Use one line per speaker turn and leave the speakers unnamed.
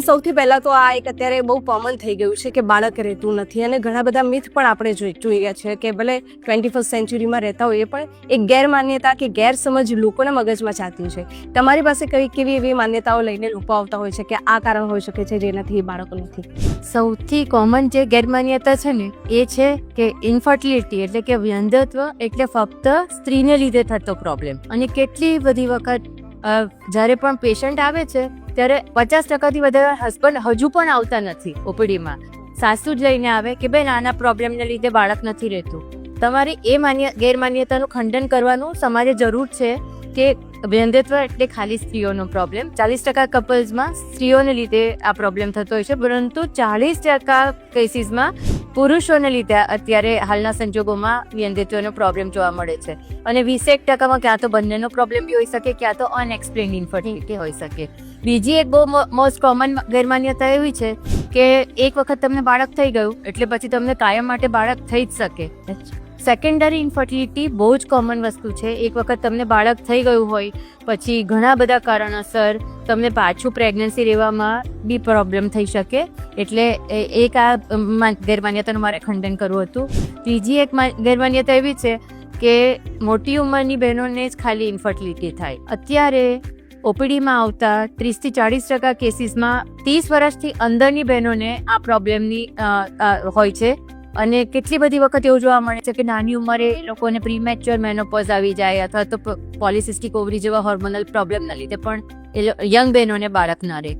સૌથી પહેલા તો આ એક અત્યારે બહુ કોમન થઈ ગયું છે કે બાળક રહેતું નથી અને ઘણા બધા મિથ પણ આપણે જોઈ જોઈએ છે કે ભલે ટ્વેન્ટી ફર્સ્ટ સેન્ચુરીમાં રહેતા હોય એ પણ એક ગેરમાન્યતા કે ગેરસમજ લોકોના મગજમાં ચાલતી છે. તમારી પાસે કઈ કેવી એવી માન્યતાઓ લઈને લોકો આવતા હોય છે કે આ કારણ હોઈ શકે છે જેનાથી બાળકો નથી?
સૌથી કોમન જે ગેરમાન્યતા છે ને, એ છે કે ઇન્ફર્ટિલિટી એટલે કે વ્યંધત્વ એટલે ફક્ત સ્ત્રીને લીધે થતો પ્રોબ્લેમ અને કેટલી બધી વખત જ્યારે પણ પેશન્ટ આવે છે, ત્યારે પચાસ ટકાથી વધારે હસબન્ડ હજુ પણ આવતા નથી ઓપીડીમાં. સાસુ જ લઈને આવે કે ભાઈ નાના પ્રોબ્લેમને લીધે બાળક નથી રહેતું. તમારે એ માન્ય, ગેરમાન્યતાનું ખંડન કરવાનું સમાજે જરૂર છે કે વ્યંધત્વ એટલે ખાલી સ્ત્રીઓનો પ્રોબ્લેમ ચાલીસ ટકા કપલ્સમાં સ્ત્રીઓને લીધે આ પ્રોબ્લેમ થતો હોય છે, પરંતુ ચાલીસ ટકા કેસીસમાં પુરુષોને લીધે અત્યારે હાલના સંજોગોમાં વ્યંધિત્વનો પ્રોબ્લેમ જોવા મળે છે. અને વીસેક ટકામાં ક્યાં તો બંનેનો પ્રોબ્લેમ બી હોઈ શકે, ક્યાં તો અનએક્સપ્લેન ઇન્ફર્ટિલિટી હોઈ શકે. બીજી એક બહુ મોસ્ટ કોમન ગેરમાન્યતા એવી છે કે એક વખત તમને બાળક થઈ ગયું, એટલે પછી તમને કાયમ માટે બાળક થઈ જ શકે. સેકન્ડરી ઇન્ફર્ટિલિટી બહુ જ કોમન વસ્તુ છે. એક વખત તમને બાળક થઈ ગયું હોય, પછી ઘણા બધા કારણોસર તમને પાછું પ્રેગ્નન્સી રહેવામાં બી પ્રોબ્લેમ થઈ શકે. એટલે એક આ ગેરમાન્યતાનું મારે ખંડન કરવું હતું. ત્રીજી એક ગેરમાન્યતા એવી છે કે મોટી ઉંમરની બહેનોને જ ખાલી ઇન્ફર્ટિલિટી થાય. અત્યારે ઓપીડીમાં આવતા ત્રીસથી ચાળીસ ટકા કેસીસમાં ત્રીસ વર્ષથી અંદરની બહેનોને આ પ્રોબ્લેમની હોય છે. અને કેટલી બધી વખત એવું જોવા મળે છે કે નાની ઉંમરે લોકોને પ્રીમેચ્યોર મેનોપોઝ આવી જાય અથવા તો પોલિસિસ્ટિક ઓવરી જેવા હોર્મોનલ પ્રોબ્લેમના લીધે પણ એ યંગ બહેનોને બાળક ના રહે.